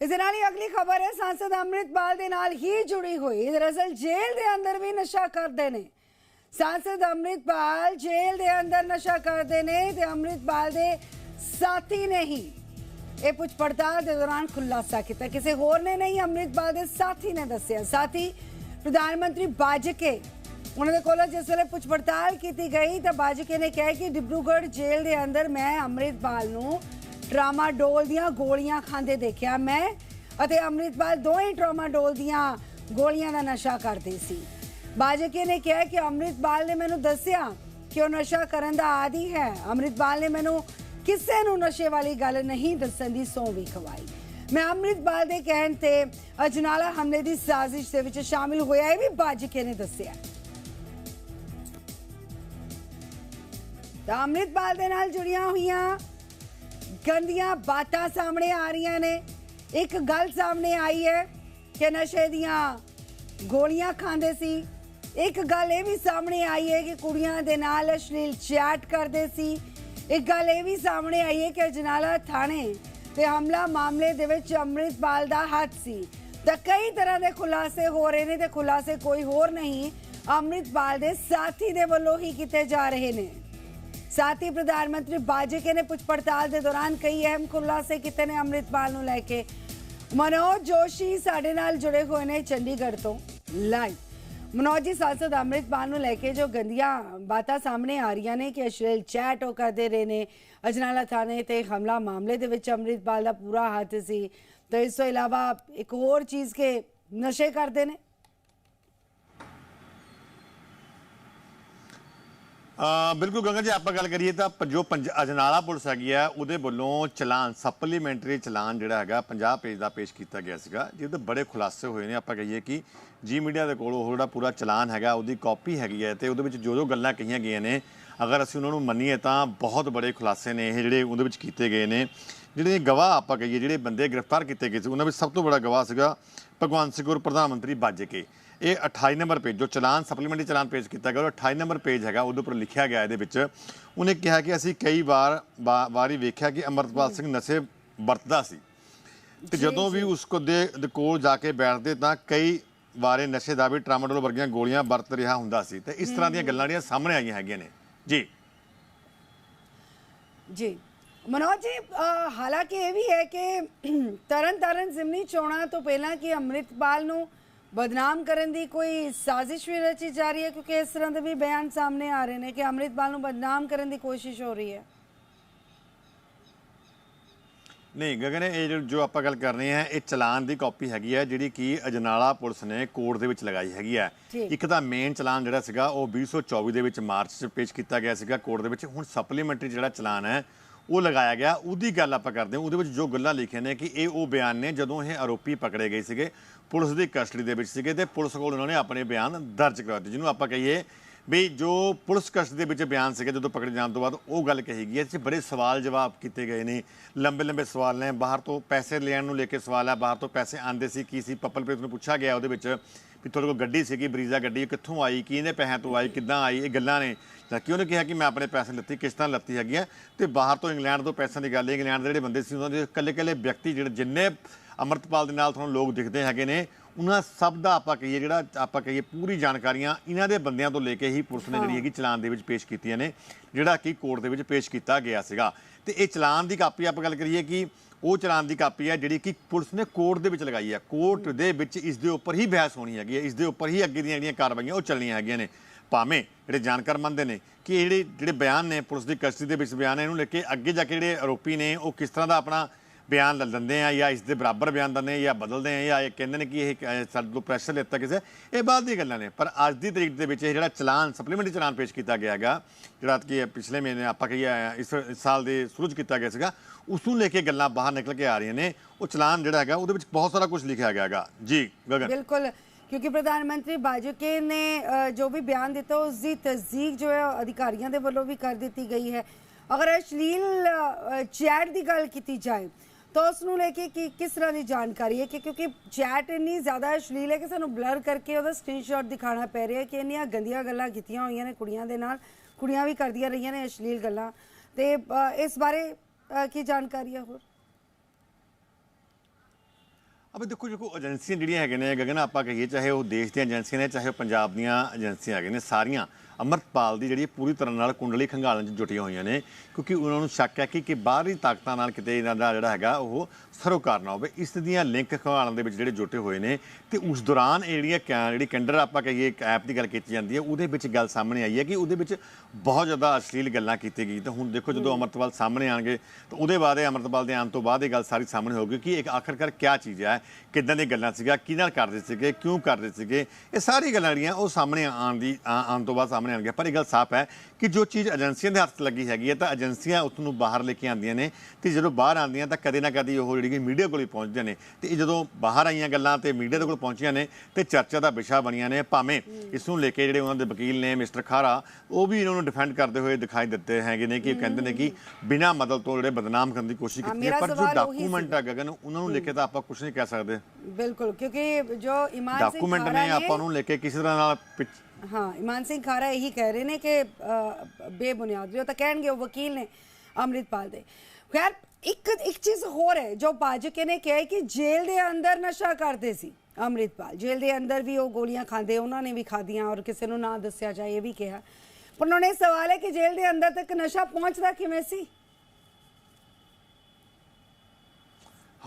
ਇਸ ਨਾਲ ਹੀ ਅਗਲੀ ਖਬਰ ਹੈ, ਸੰਸਦ ਅੰਮ੍ਰਿਤਪਾਲ ਦੇ ਨਾਲ ਹੀ ਜੁੜੀ ਹੋਈ। ਦਰਅਸਲ ਜੇਲ੍ਹ ਦੇ ਅੰਦਰ ਵੀ ਨਸ਼ਾ ਕਰਦੇ ਨੇ। ਸੰਸਦ ਅੰਮ੍ਰਿਤਪਾਲ ਜੇਲ੍ਹ ਦੇ ਅੰਦਰ ਨਸ਼ਾ ਕਰਦੇ ਨੇ ਤੇ ਅੰਮ੍ਰਿਤਪਾਲ ਦੇ ਸਾਥੀ ਨੇ ਹੀ ਇਹ ਪੁੱਛ ਪੜਤਾਲ ਦੇ ਦੌਰਾਨ ਖੁਲਾਸਾ ਕੀਤਾ। ਕਿਸੇ ਹੋਰ ਨੇ ਨਹੀਂ, ਅੰਮ੍ਰਿਤਪਾਲ ਦੇ ਸਾਥੀ ਨੇ ਦੱਸਿਆ। ਸਾਥੀ ਪ੍ਰਧਾਨ ਮੰਤਰੀ ਬਾਜਕੇ, ਉਹਨਾਂ ਦੇ ਕੋਲੋਂ ਜਿਸ ਵੇਲੇ ਪੁੱਛ ਪੜਤਾਲ ਕੀਤੀ ਗਈ ਤਾਂ ਬਾਜਕੇ ਨੇ ਕਿਹਾ ਕਿ ਡਿਬਰੂਗੜ੍ਹ ਜੇਲ੍ਹ ਦੇ ਅੰਦਰ ਮੈਂ ਅੰਮ੍ਰਿਤਪਾਲ ਨੂੰ ਟਰਾਮਾਡੋਲ ਦੀਆਂ ਗੋਲੀਆਂ ਖਾਂਦੇ ਦੇਖਿਆ ਮੈਂ ਅਤੇ ਅੰਮ੍ਰਿਤਪਾਲ ਦੋਵੇਂ ਟਰਾਮਾਡੋਲ ਦੀਆਂ ਗੋਲੀਆਂ ਦਾ ਨਸ਼ਾ ਕਰਦੇ ਸੀ। ਬਾਜਕੇ ਨੇ ਕਿਹਾ ਕਿ ਅੰਮ੍ਰਿਤਪਾਲ ਨੇ ਮੈਨੂੰ ਦੱਸਿਆ ਕਿ ਉਹ ਨਸ਼ਾ ਕਰਨ ਦਾ ਆਦੀ ਹੈ। ਅੰਮ੍ਰਿਤਪਾਲ ਨੇ ਮੈਨੂੰ ਕਿਸੇ ਨੂੰ ਨਸ਼ੇ ਵਾਲੀ ਗੱਲ ਨਹੀਂ ਦੱਸਣ ਦੀ ਸੌਂ ਵੀ ਖਵਾਈ। ਮੈਂ ਅੰਮ੍ਰਿਤਪਾਲ ਦੇ ਕਹਿਣ ਤੇ ਅਜਨਾਲਾ ਹਮਲੇ ਦੀ ਸਾਜ਼ਿਸ਼ ਦੇ ਵਿੱਚ ਸ਼ਾਮਿਲ ਹੋਇਆ, ਇਹ ਵੀ ਬਾਜਕੇ ਨੇ ਦੱਸਿਆ। ਤਾਂ ਅੰਮ੍ਰਿਤਪਾਲ ਦੇ ਨਾਲ ਜੁੜੀਆਂ ਹੋਈਆਂ ਗੰਦੀਆਂ ਬਾਤਾਂ ਸਾਹਮਣੇ ਆ ਰਹੀਆਂ ਨੇ। ਇੱਕ ਗੱਲ ਸਾਹਮਣੇ ਆਈ ਹੈ ਕਿ ਨਸ਼ੇ ਦੀਆਂ ਗੋਲੀਆਂ ਖਾਂਦੇ ਸੀ। ਇੱਕ ਗੱਲ ਇਹ ਵੀ ਸਾਹਮਣੇ ਆਈ ਹੈ ਕਿ ਕੁੜੀਆਂ ਦੇ ਨਾਲ ਅਸ਼ਲੀਲ ਚੈਟ ਕਰਦੇ ਸੀ। ਇੱਕ ਗੱਲ ਇਹ ਵੀ ਸਾਹਮਣੇ ਆਈ ਹੈ ਕਿ ਜਨਾਲਾ ਥਾਣੇ ਤੇ ਹਮਲਾ ਮਾਮਲੇ ਦੇ ਵਿੱਚ ਅੰਮ੍ਰਿਤਪਾਲ ਦਾ ਹੱਥ ਸੀ। ਤਾਂ ਕਈ ਤਰ੍ਹਾਂ ਦੇ ਖੁਲਾਸੇ ਹੋ ਰਹੇ ਨੇ ਤੇ ਖੁਲਾਸੇ ਕੋਈ ਹੋਰ ਨਹੀਂ, ਅੰਮ੍ਰਿਤਪਾਲ ਦੇ ਸਾਥੀ ਦੇ ਵੱਲੋਂ ਹੀ ਕੀਤੇ ਜਾ ਰਹੇ ਨੇ। ਸਾਥ ਹੀ ਪ੍ਰਧਾਨ ਮੰਤਰੀ ਬਾਜੇਕੇ ਨੇ ਪੁੱਛ ਪੜਤਾਲ ਦੇ ਦੌਰਾਨ ਕਈ ਅਹਿਮ ਖੁਲਾਸੇ ਕੀਤੇ ਨੇ ਅੰਮ੍ਰਿਤਪਾਲ ਨੂੰ ਲੈ ਕੇ ਮਨੋਜ ਜੋਸ਼ੀ ਸਾਡੇ ਨਾਲ ਜੁੜੇ ਹੋਏ ਨੇ ਚੰਡੀਗੜ੍ਹ ਤੋਂ ਲਾਈਵ ਮਨੋਜ ਜੀ ਸਾਂਸਦ ਅੰਮ੍ਰਿਤਪਾਲ ਨੂੰ ਲੈ ਕੇ ਜੋ ਗੰਦੀਆਂ ਬਾਤਾਂ ਸਾਹਮਣੇ ਆ ਰਹੀਆਂ ਨੇ ਕਿ ਅਸ਼ਲੀਲ ਚੈਟ ਉਹ ਕਰਦੇ ਰਹੇ ਨੇ ਅਜਨਾਲਾ ਥਾਣੇ ਤੇ ਹਮਲਾ ਮਾਮਲੇ ਦੇ ਵਿੱਚ ਅੰਮ੍ਰਿਤਪਾਲ ਦਾ ਪੂਰਾ ਹੱਥ ਸੀ ਤੇ ਇਸ ਤੋਂ ਇਲਾਵਾ ਇੱਕ ਹੋਰ ਚੀਜ਼ ਕੇ ਨਸ਼ੇ ਕਰਦੇ ਨੇ ਬਿਲਕੁਲ ਗੰਗਾ ਜੀ, ਆਪਾਂ ਗੱਲ ਕਰੀਏ ਤਾਂ ਪ- ਜੋ ਅਜਨਾਲਾ ਪੁਲਿਸ ਹੈਗੀ ਆ, ਉਹਦੇ ਵੱਲੋਂ ਚਲਾਨ ਸਪਲੀਮੈਂਟਰੀ ਚਲਾਨ ਜਿਹੜਾ ਹੈਗਾ 50 ਪੇਜ ਦਾ ਪੇਸ਼ ਕੀਤਾ ਗਿਆ ਸੀਗਾ, ਜਿਹਦੇ ਬੜੇ ਖੁਲਾਸੇ ਹੋਏ ਨੇ। ਆਪਾਂ ਕਹੀਏ ਕਿ ਜੀ ਮੀਡੀਆ ਦੇ ਕੋਲ ਉਹ ਜਿਹੜਾ ਪੂਰਾ ਚਲਾਨ ਹੈਗਾ, ਉਹਦੀ ਕਾਪੀ ਹੈਗੀ ਹੈ ਤੇ ਉਹਦੇ ਵਿੱਚ ਜੋ ਜੋ ਗੱਲਾਂ ਕਹੀਆਂ ਗਈਆਂ ਨੇ, ਅਗਰ ਅਸੀਂ ਉਹਨਾਂ ਨੂੰ ਮੰਨੀਏ ਤਾਂ ਬਹੁਤ ਬੜੇ ਖੁਲਾਸੇ ਨੇ ਇਹ ਜਿਹੜੇ ਉਹਦੇ ਵਿੱਚ ਕੀਤੇ ਗਏ ਨੇ। ਜਿਹੜੇ ਗਵਾਹ ਆਪਾਂ ਕਹੀਏ, ਜਿਹੜੇ ਬੰਦੇ ਗ੍ਰਿਫਤਾਰ ਕੀਤੇ ਗਏ ਸੀ, ਉਹਨਾਂ ਵਿੱਚ ਸਭ ਤੋਂ ਬੜਾ ਗਵਾਹ ਸੀਗਾ ਭਗਵੰਤ ਸਿੰਘ ਗੁਰ ਪ੍ਰਧਾਨ ਮੰਤਰੀ ਬਾਜੇਕੇ। ਇਹ 28 ਨੰਬਰ ਪੇਜ ਜੋ ਚਲਾਨ ਸਪਲੀਮੈਂਟਰੀ ਚਲਾਨ ਪੇਸ਼ ਕੀਤਾ ਗਿਆ ਉਹ 28 ਨੰਬਰ ਪੇਜ ਹੈਗਾ ਉਹਦੇ ਉੱਪਰ ਲਿਖਿਆ ਗਿਆ ਇਹਦੇ ਵਿੱਚ। ਉਹਨੇ ਕਿਹਾ ਕਿ ਅਸੀਂ ਕਈ ਵਾਰ ਵਾਰੀ ਵੇਖਿਆ ਕਿ ਅਮਰਤਪਾਲ ਸਿੰਘ ਨਸ਼ੇ ਵਰਤਦਾ ਸੀ। ਤੇ ਜਦੋਂ ਵੀ ਉਸ ਕੋ ਦੇ ਕੋਲ ਜਾ ਕੇ ਬੈਠਦੇ ਤਾਂ ਕਈ ਵਾਰੇ ਨਸ਼ੇ ਦਾ ਵੀ ਟਰਾਮਾਡੋਲ ਵਰਗੀਆਂ ਗੋਲੀਆਂ ਵਰਤ ਰਿਹਾ ਹੁੰਦਾ ਸੀ। ਤੇ ਇਸ ਤਰ੍ਹਾਂ ਦੀਆਂ ਗੱਲਾਂ ਜਿਹੜੀਆਂ ਸਾਹਮਣੇ ਆਈਆਂ ਹੈਗੀਆਂ ਨੇ। ਜੀ। ਜੀ। ਮਨੋਜ ਜੀ ਹਾਲਾਂਕਿ ਇਹ ਵੀ ਹੈ ਕਿ ਤਰਨ ਤਾਰਨ ਜ਼ਿਮਨੀ ਚੋਣਾਂ ਤੋਂ ਪਹਿਲਾਂ ਕਿ ਅੰਮ੍ਰਿਤਪਾਲ ਨੂੰ ਬਦਨਾਮ ਕਰਨ ਦੀ ਕੋਈ ਸਾਜ਼ਿਸ਼ ਵੀ ਰਚੀ ਜਾ ਰਹੀ ਹੈ? ਕਿਉਂਕਿ ਇਸ ਤਰ੍ਹਾਂ ਦੇ ਵੀ ਬਿਆਨ ਸਾਹਮਣੇ ਆ ਰਹੇ ਨੇ ਕਿ ਅੰਮ੍ਰਿਤਪਾਲ ਨੂੰ ਬਦਨਾਮ ਕਰਨ ਦੀ ਕੋਸ਼ਿਸ਼ ਹੋ ਰਹੀ ਹੈ। ਨਹੀਂ ਗਗਨ ਇਹ ਜੋ- ਆਪਾਂ ਗੱਲ ਕਰ ਰਹੇ ਹਾਂ ਇਹ ਚਲਾਨ ਦੀ ਕਾਪੀ ਹੈਗੀ ਹੈ ਜਿਹੜੀ ਕਿ ਅਜਨਾਲਾ ਪੁਲਿਸ ਨੇ ਕੋਰਟ ਦੇ ਵਿੱਚ ਲਗਾਈ ਹੈਗੀ ਹੈ। ਇੱਕ ਤਾਂ ਮੇਨ ਚਲਾਨ ਜਿਹੜਾ ਸੀਗਾ ਉਹ 2024 ਦੇ ਵਿੱਚ ਮਾਰਚ 'ਚ ਪੇਸ਼ ਕੀਤਾ ਗਿਆ ਸੀਗਾ ਕੋਰਟ ਦੇ ਵਿੱਚ। ਹੁਣ ਸਪਲੀਮੈਂਟਰੀ ਜਿਹੜਾ ਚਲਾਨ ਹੈ ਉਹ ਲਗਾਇਆ ਗਿਆ। ਉਹਦੀ ਗੱਲ ਆਪਾਂ ਕਰਦੇ ਹਾਂ ਉਹਦੇ ਵਿੱਚ ਜੋ ਗੱਲਾਂ ਲਿਖੀਆਂ ਨੇ ਕਿ ਇਹ ਉਹ ਬਿਆਨ ਨੇ ਜਦੋਂ ਇਹ ਆਰੋਪੀ ਪਕੜੇ ਗਏ ਸੀਗੇ। ਪੁਲਿਸ ਦੀ ਕਸਟਡੀ ਦੇ ਵਿੱਚ ਸੀਗੇ ਤੇ ਪੁਲਿਸ ਕੋਲ ਉਹਨਾਂ ਨੇ ਆਪਣੇ ਬਿਆਨ ਦਰਜ ਕਰਵਾ ਦਿੱਤੇ, ਜਿਹਨੂੰ ਆਪਾਂ ਕਹੀਏ ਵੀ ਜੋ ਪੁਲਿਸ ਕਸਟਡੀ ਦੇ ਵਿੱਚ ਬਿਆਨ ਸੀਗੇ ਜਦੋਂ ਪਕੜੇ ਜਾਣ ਤੋਂ ਬਾਅਦ ਉਹ ਗੱਲ ਕਹੀ ਗਈ ਹੈ। ਇਸ ਬੜੇ ਸਵਾਲ ਜਵਾਬ ਕੀਤੇ ਗਏ ਨੇ, ਲੰਬੇ ਲੰਬੇ ਸਵਾਲ ਨੇ। ਬਾਹਰ ਤੋਂ ਪੈਸੇ ਲੈਣ ਨੂੰ ਲੈ ਕੇ ਸਵਾਲ ਹੈ ਬਾਹਰ ਤੋਂ ਪੈਸੇ ਆਂਦੇ ਸੀ, ਕੀ ਸੀ? ਪੱਪਲਪ੍ਰੀਤ ਨੂੰ ਪੁੱਛਿਆ ਗਿਆ ਉਹਦੇ ਵਿੱਚ ਵੀ ਤੁਹਾਡੇ ਕੋਲ ਗੱਡੀ ਸੀਗੀ, ਬਰੀਜ਼ਾ ਗੱਡੀ ਕਿੱਥੋਂ ਆਈ ਕਿਹਨੇ ਪੈਸਿਆਂ ਤੋਂ ਆਈ, ਕਿੱਦਾਂ ਆਈ, ਇਹ ਗੱਲਾਂ ਨੇ। ਤਾਂ ਕਿ ਉਹਨੇ ਕਿਹਾ ਕਿ ਮੈਂ ਆਪਣੇ ਪੈਸੇ ਲੱਤੀ, ਕਿਸ਼ਤਾਂ ਲੱਤੀ ਹੈਗੀਆਂ। ਤੇ ਬਾਹਰ ਤੋਂ ਇੰਗਲੈਂਡ ਤੋਂ ਪੈਸਿਆਂ ਦੀ ਗੱਲ ਹੈ, ਇੰਗਲੈਂਡ ਦੇ ਜਿਹੜੇ ਬੰਦੇ ਸੀ, ਉਹਨਾਂ ਦੇ ਇਕੱਲੇ ਇਕੱਲੇ ਵਿਅਕਤੀ ਜਿਹੜੇ, ਜਿੰਨੇ ਅਮਰਤਪਾਲ ਦੇ ਨਾਲ ਤੁਹਾਨੂੰ ਲੋਕ ਦਿਖਦੇ ਹੈਗੇ ਨੇ। ਉਹਨਾਂ ਸਭ ਦਾ ਆਪਾਂ ਕਹੀਏ ਜਿਹੜਾ ਆਪਾਂ ਕਹੀਏ ਪੂਰੀ ਜਾਣਕਾਰੀਆਂ ਇਹਨਾਂ ਦੇ ਬੰਦਿਆਂ ਤੋਂ ਲੈ ਕੇ ਹੀ ਪੁਲਿਸ ਨੇ ਜਿਹੜੀ ਹੈਗੀ ਚਲਾਨ ਦੇ ਵਿੱਚ ਪੇਸ਼ ਕੀਤੀਆਂ ਨੇ ਜਿਹੜਾ ਕਿ ਕੋਰਟ ਦੇ ਵਿੱਚ ਪੇਸ਼ ਕੀਤਾ ਗਿਆ ਸੀਗਾ। ਤੇ ਇਹ ਚਲਾਨ ਦੀ ਕਾਪੀ ਆਪਾਂ ਗੱਲ ਕਰੀਏ ਕਿ ਉਹ ਚਲਾਨ ਦੀ ਕਾਪੀ ਹੈ ਜਿਹੜੀ ਕਿ ਪੁਲਿਸ ਨੇ ਕੋਰਟ ਦੇ ਵਿੱਚ ਲਗਾਈ ਹੈ। ਕੋਰਟ ਦੇ ਵਿੱਚ ਇਸ ਦੇ ਉੱਪਰ ਹੀ ਬਹਿਸ ਹੋਣੀ ਹੈਗੀ ਹੈ। ਇਸ ਦੇ ਉੱਪਰ ਹੀ ਅੱਗੇ ਦੀਆਂ ਜਿਹੜੀਆਂ ਕਾਰਵਾਈਆਂ ਉਹ ਚੱਲਣੀਆਂ ਹੈਗੀਆਂ ਨੇ। ਭਾਵੇਂ ਜਿਹੜੇ ਜਾਣਕਾਰ ਮੰਨਦੇ ਨੇ ਕਿ ਜਿਹੜੇ ਜਿਹੜੇ ਬਿਆਨ ਨੇ ਪੁਲਿਸ ਦੀ ਕਸਟਡੀ ਦੇ ਵਿੱਚ ਬਿਆਨ ਨੇ ਇਹਨੂੰ ਲੈ ਕੇ ਅੱਗੇ ਜਾ ਕੇ ਜਿਹੜੇ ਆਰੋਪੀ ਨੇ ਉਹ ਕਿਸ ਤਰ੍ਹਾਂ ਦਾ ਆਪਣਾ ਬਿਆਨ ਲੈ ਆ ਜਾਂ ਇਸ ਦੇ ਬਰਾਬਰ ਬਿਆਨ ਦਿੰਦੇ ਆ ਜਾਂ ਬਦਲਦੇ ਆ ਜਾਂ ਇਹ ਕਹਿੰਦੇ ਨੇ ਕਿ ਇਹ ਸਾਡੇ ਤੋਂ ਪ੍ਰੈਸ਼ਰ ਲਿੱਤਾ ਕਿਸੇ ਇਹ ਬਾਅਦ ਦੀ ਗੱਲਾਂ ਨੇ। ਪਰ ਅੱਜ ਦੀ ਤਰੀਕ ਦੇ ਵਿੱਚ ਇਹ ਜਿਹੜਾ ਚਲਾਨ ਸਪਲੀਮੈਂਟਰੀ ਚਲਾਨ ਪੇਸ਼ ਕੀਤਾ ਗਿਆ ਹੈਗਾ ਜਿਹੜਾ ਕਿ ਪਿਛਲੇ ਮਹੀਨੇ ਆਪਾਂ ਕਹੀਏ ਇਸ ਸਾਲ ਦੇ ਸ਼ੁਰੂ 'ਚ ਕੀਤਾ ਗਿਆ ਸੀਗਾ ਉਸ ਨੂੰ ਲੈ ਕੇ ਗੱਲਾਂ ਬਾਹਰ ਨਿਕਲ ਕੇ ਆ ਰਹੀਆਂ ਨੇ। ਉਹ ਚਲਾਨ ਜਿਹੜਾ ਹੈਗਾ ਉਹਦੇ ਵਿੱਚ ਬਹੁਤ ਸਾਰਾ ਕੁਝ ਲਿਖਿਆ ਗਿਆ ਹੈਗਾ। ਜੀ ਗਗਨ। ਬਿਲਕੁਲ ਕਿਉਂਕਿ ਪ੍ਰਧਾਨ ਮੰਤਰੀ ਬਾਜੂਕੇ ਨੇ ਅ, ਜੋ ਵੀ ਬਿਆਨ ਦਿੱਤਾ ਉਸ ਦੀ ਤਸਦੀਕ ਜੋ ਅਧਿਕਾਰੀਆਂ ਦੇ ਵੱਲੋਂ ਵੀ ਕਰ ਦਿੱਤੀ ਗਈ ਹੈ। ਅਗਰ ਅਸ਼ਲੀਲ ਚੈਟ ਦੀ ਗੱਲ ਕੀਤੀ ਜਾਏ ਤਾਂ ਉਸ ਨੂੰ ਲੈ ਕੇ ਕਿ ਕਿਸ ਤਰ੍ਹਾਂ ਦੀ ਜਾਣਕਾਰੀ ਹੈ ਕਿ ਕਿਉਂਕਿ ਚੈਟ ਇੰਨੀ ਜ਼ਿਆਦਾ ਅਸ਼ਲੀਲ ਹੈ ਕਿ ਸਾਨੂੰ ਬਲਰ ਕਰਕੇ ਉਹਦਾ ਸਕਰੀਨਸ਼ਾਟ ਦਿਖਾਣਾ ਪੈ ਰਿਹਾ ਕਿ ਇੰਨੀਆਂ ਗੰਦੀਆਂ ਗੱਲਾਂ ਕੀਤੀਆਂ ਹੋਈਆਂ ਨੇ ਕੁੜੀਆਂ ਦੇ ਨਾਲ, ਕੁੜੀਆਂ ਵੀ ਕਰਦੀਆਂ ਰਹੀਆਂ ਨੇ ਅਸ਼ਲੀਲ ਗੱਲਾਂ। ਤੇ ਇਸ ਬਾਰੇ ਕੀ ਜਾਣਕਾਰੀ ਹੈ ਹੋਰ? ਅਬੇ ਦੇਖੋ ਜੋ ਏਜੰਸੀਆਂ ਜਿਹੜੀਆਂ ਹੈਗੇ ਨੇ, ਗਗਨ, ਆਪਾਂ ਕਹੀਏ ਚਾਹੇ ਉਹ ਦੇਸ਼ ਦੀਆਂ ਏਜੰਸੀਆਂ ਨੇ, ਚਾਹੇ ਉਹ ਪੰਜਾਬ ਦੀਆਂ ਏਜੰਸੀਆਂ ਹੈਗੇ ਨੇ, ਸਾਰੀਆਂ ਅਮਰਤਪਾਲ ਦੀ ਜਿਹੜੀ ਪੂਰੀ ਤਰ੍ਹਾਂ ਨਾਲ ਕੁੰਡਲੀ ਖੰਗਾਲਣ 'ਚ ਜੁਟੀਆਂ ਹੋਈਆਂ ਨੇ ਕਿਉਂਕਿ ਉਹਨਾਂ ਨੂੰ ਸ਼ੱਕ ਹੈ ਕਿ ਕਿ ਬਾਹਰੀ ਤਾਕਤਾਂ ਨਾਲ ਕਿਤੇ ਇਹਨਾਂ ਦਾ ਜਿਹੜਾ ਹੈਗਾ ਉਹ ਸਰੋਕਾਰ ਨਾ ਹੋਵੇ। ਇਸ ਦੀਆਂ ਲਿੰਕ ਖੰਗਾਲਣ ਦੇ ਵਿੱਚ ਜਿਹੜੇ ਜੁਟੇ ਹੋਏ ਨੇ ਤੇ ਉਸ ਦੌਰਾਨ ਇਹ ਜਿਹੜੀਆਂ ਕੈ- ਜਿਹੜੀ ਕੈਂਡਰ ਆਪਾਂ ਕਹੀਏ ਇੱਕ ਐਪ ਦੀ ਗੱਲ ਕੀਤੀ ਜਾਂਦੀ ਹੈ ਉਹਦੇ ਵਿੱਚ ਗੱਲ ਸਾਹਮਣੇ ਆਈ ਹੈ ਕਿ ਉਹਦੇ ਵਿੱਚ ਬਹੁਤ ਜ਼ਿਆਦਾ ਅਸ਼ਲੀਲ ਗੱਲਾਂ ਕੀਤੀ ਗਈ ਤੇ ਹੁਣ ਦੇਖੋ ਜਦੋਂ ਅਮਰਤਪਾਲ ਸਾਹਮਣੇ ਆਣਗੇ ਤਾਂ ਉਹਦੇ ਬਾਅਦ ਇਹ ਅਮਰਤਪਾਲ ਦੇ ਆਉਣ ਤੋਂ ਬਾਅਦ ਇਹ ਗੱਲ ਸਾਰੀ ਸਾਹਮਣੇ ਹੋਊਗੀ ਕਿ ਇੱਕ ਆਖਰਕਾਰ ਕਿਆ ਚੀਜ਼ ਹੈ ਕਿੱਦਾਂ ਦੀਆਂ ਗੱਲਾਂ ਸੀਗਾ ਕਿਹਦੇ ਨਾਲ ਕਰਦੇ ਸੀਗੇ ਕਿਉਂ ਕਰਦੇ ਸੀਗੇ ਇਹ ਸਾਰੀ ਗੱਲਾਂ ਜਿਹੜੀਆਂ ਉਹ ਸਾਹਮਣੇ ਆਉਣ ਦੀ ਆਉਣ ਤੋਂ ਬਾਅਦ ਸਾਹਮਣੇ ਆਣਗੀਆਂ ਪਰ ਇਹ ਗੱਲ ਸਾਫ਼ ਹੈ ਕਿ ਜੋ ਚੀਜ਼ ਏਜੰਸੀਆਂ ਦੇ ਹੱਥ ਲੱਗੀ ਹੈਗੀ ਹੈ ਤਾਂ ਏਜੰਸੀਆਂ ਉਸ ਨੂੰ ਬਾਹਰ ਲੈ ਕੇ ਆਉਂਦੀਆਂ ਨੇ ਤੇ ਜਦੋਂ ਬਾਹਰ ਆਉਂਦੀਆਂ ਤਾਂ ਕਦੇ ਨਾ ਕਦੇ ਉਹ ਜਿਹੜੀ ਮੀਡੀਆ ਕੋਲ ਹੀ ਪਹੁੰਚਦੇ ਨੇ। ਤੇ ਇਹ ਜਦੋਂ ਬਾਹਰ ਆਈਆਂ ਗੱਲਾਂ ਤੇ ਮੀਡੀਆ ਦੇ ਕੋਲ ਪਹੁੰਚੀਆਂ ਨੇ ਤੇ ਚਰਚਾ ਦਾ ਵਿਸ਼ਾ ਬਣੀਆਂ ਨੇ ਭਾਵੇਂ ਇਸ ਨੂੰ ਲੈ ਕੇ ਜਿਹੜੇ ਉਹਨਾਂ ਦੇ ਵਕੀਲ ਨੇ ਮਿਸਟਰ ਖਾਰਾ ਉਹ ਵੀ ਇਹਨਾਂ ਨੂੰ ਡਿਫੈਂਡ ਕਰਦੇ ਹੋਏ ਦਿਖਾਈ ਦਿੱਤੇ ਹੈਗੇ ਨੇ ਕਿ ਉਹ ਕਹਿੰਦੇ ਨੇ ਕਿ ਬਿਨਾਂ ਮਦਦ ਤੋਂ ਜਿਹੜੇ ਬਦਨਾਮ ਕਰਨ ਦੀ ਕੋਸ਼ਿਸ਼ ਕੀਤੀ ਹੈ। ਪਰ ਜੋ ਡਾਕੂਮੈਂਟ ਹੈ ਗਗਨ ਉਹਨਾਂ ਨੂੰ ਲੈ ਕੇ ਤਾਂ ਆਪਾਂ ਕੁਝ ਨਹੀਂ ਕਹਿ ਸਕਦੇ। ਬਿਲਕੁਲ ਕਿਉਂਕਿ ਜੋ ਇਮਾਨ ਸਿੰਘ ਡਾਕੂਮੈਂਟ ਨੇ ਆਪਾਂ ਨੂੰ ਲੈ ਕੇ ਕਿਸੇ ਤਰ੍ਹਾਂ ਨਾਲ ਹਾਂ, ਇਮਾਨ ਸਿੰਘ ਖਾਰਾ ਇਹੀ ਕਹਿ ਰਹੇ ਨੇ ਕਿ ਬੇਬੁਨਿਆਦ ਜੋ ਤਾਂ ਕਹਿਣਗੇ, ਉਹ ਵਕੀਲ ਨੇ ਅੰਮ੍ਰਿਤਪਾਲ ਦੇ। ਖੈਰ, ਇੱਕ ਇੱਕ ਚੀਜ਼ ਹੋਰ ਹੈ, ਜੋ ਬਾਜਕੇ ਨੇ ਕਿਹਾ ਕਿ ਜੇਲ੍ਹ ਦੇ ਅੰਦਰ ਨਸ਼ਾ ਕਰਦੇ ਸੀ ਅੰਮ੍ਰਿਤਪਾਲ। ਜੇਲ੍ਹ ਦੇ ਅੰਦਰ ਵੀ ਉਹ ਗੋਲੀਆਂ ਖਾਂਦੇ, ਉਹਨਾਂ ਨੇ ਵੀ ਖਾਧੀਆਂ ਔਰ ਕਿਸੇ ਨੂੰ ਨਾ ਦੱਸਿਆ ਜਾਏ, ਇਹ ਵੀ ਕਿਹਾ। ਪਰ ਉਹਨਾਂ ਨੇ ਸਵਾਲ ਹੈ ਕਿ ਜੇਲ੍ਹ ਦੇ ਅੰਦਰ ਤੱਕ ਨਸ਼ਾ ਪਹੁੰਚਦਾ ਕਿਵੇਂ ਸੀ?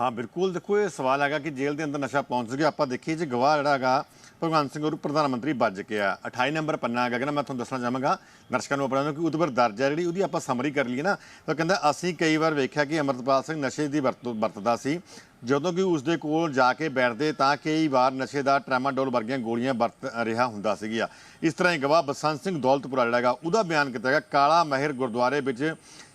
ਹਾਂ, ਬਿਲਕੁਲ। ਦੇਖੋ, ਇਹ ਸਵਾਲ ਹੈਗਾ ਕਿ ਜੇਲ੍ਹ ਦੇ ਅੰਦਰ ਨਸ਼ਾ ਪਹੁੰਚ ਗਿਆ ਆਪਾਂ ਦੇਖੀਏ, ਜੇ ਗਵਾਹ ਜਿਹੜਾ ਹੈਗਾ, ਭਗਵੰਤ ਸਿੰਘ ਗੁਰੂ ਪ੍ਰਧਾਨ ਮੰਤਰੀ ਬੱਜ ਕੇ ਆ 28 ਨੰਬਰ ਪੰਨਾ ਹੈਗਾ, ਕਹਿੰਦਾ ਮੈਂ ਤੁਹਾਨੂੰ ਦੱਸਣਾ ਚਾਹਾਂਗਾ, ਦਰਸ਼ਕਾਂ ਨੂੰ ਆਪਣਾ ਨੂੰ ਕਿ ਉਹਦੇ ਪਰ ਦਰਜ ਹੈ, ਜਿਹੜੀ ਉਹਦੀ ਆਪਾਂ ਸਮਰੀ ਕਰ ਲਈਏ ਨਾ, ਤਾਂ ਕਹਿੰਦਾ ਅਸੀਂ ਕਈ ਵਾਰ ਵੇਖਿਆ ਕਿ ਅਮਰਤਪਾਲ ਸਿੰਘ ਨਸ਼ੇ ਦੀ ਵਰਤੋਂ, ਵਰਤਦਾ ਸੀ। ਜਦੋਂ ਕਿ ਉਸ ਦੇ ਕੋਲ ਜਾ ਕੇ ਬੈਠਦੇ, ਤਾਂ ਕਈ ਵਾਰ ਨਸ਼ੇ ਦਾ ਟ੍ਰੈਮਾਡੋਲ ਵਰਗੀਆਂ ਗੋਲੀਆਂ ਵਰਤ ਰਿਹਾ ਹੁੰਦਾ ਸੀਗਾ ਇਸ ਤਰ੍ਹਾਂ ਹੀ ਗਵਾਹ ਬਸੰਤ ਸਿੰਘ ਦੌਲਤਪੁਰਾ ਜਿਹੜਾ ਹੈਗਾ, ਉਹਦਾ ਬਿਆਨ ਕੀਤਾ ਗਿਆ, ਕਾਲਾ ਮਹਿਰ ਗੁਰਦੁਆਰੇ ਵਿੱਚ